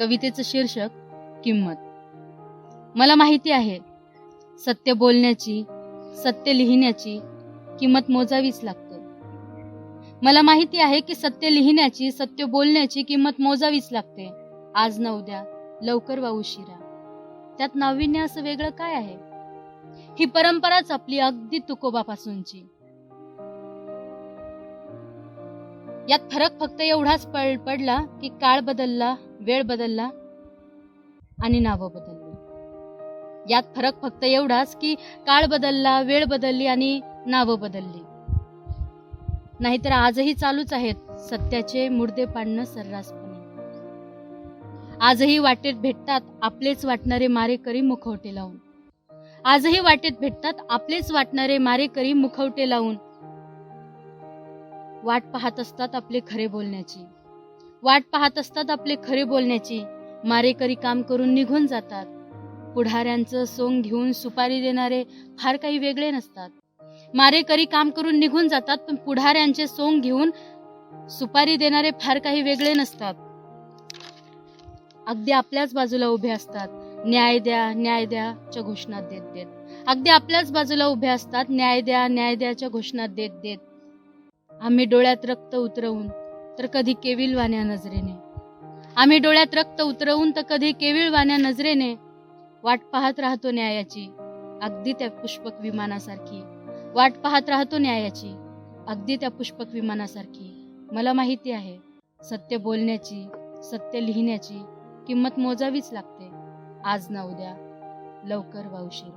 कवितेचं शीर्षक किंमत. मला माहिती आहे सत्य बोलण्याची सत्य लिहिण्याची किंमत मोजावीच लागते. मला माहिती आहे की सत्य लिहिण्याची सत्य बोलण्याची किंमत मोजावीच लागते. आज न उद्या लवकर वा उशिरा. त्यात नाविन्य असं वेगळं काय आहे? ही परंपराच आपली अगदी तुकोबापासूनची. यात फरक फक्त एवढाच पड पडला की काळ बदलला वेळ बदलला आणि नावं बदलली. यात फरक फक्त एवढाच की काळ बदलला वेळ बदलली आणि नावं बदलली. नाहीतर आजही चालूच आहेत सत्याचे मुर्दे पाडणं सर्रासपणे. आजही वाटेत भेटतात आपलेच वाटणारे मारेकरी मुखवटे लावून. आजही वाटेत भेटतात आपलेच वाटणारे मारेकरी मुखवटे लावून. वाट पाहत असतात आपले खरे बोलण्याची. वाट पाहत असतात आपले खरे बोलण्याची. मारेकरी काम करून निघून जातात. पुढाऱ्यांचं सोंग घेऊन सुपारी देणारे फार काही वेगळे नसतात. मारेकरी काम करून निघून जातात पण पुढाऱ्यांचे सोंग घेऊन सुपारी देणारे फार काही वेगळे नसतात. अगदी आपल्याच बाजूला उभे असतात. न्याय द्या न्याय द्या च्या घोषणा देत देत. अगदी आपल्याच बाजूला उभे असतात. न्याय द्या न्याय द्याच्या घोषणा देत देत. आम्ही डोळ्यात रक्त उतरवून तर कधी केविलवाण्या नजरेने. आम्ही डोळ्यात रक्त उतरवून तर कधी केविलवाण्या नजरेने वाट पाहत राहतो न्यायाची. अगदी त्या पुष्पक विमानासारखी. वाट पाहत राहतो न्यायाची. अगदी त्या पुष्पक विमानासारखी. मला माहिती आहे सत्य बोलण्याची सत्य लिहिण्याची किंमत मोजावीच लागते. आज ना उद्या लवकर वा उशीर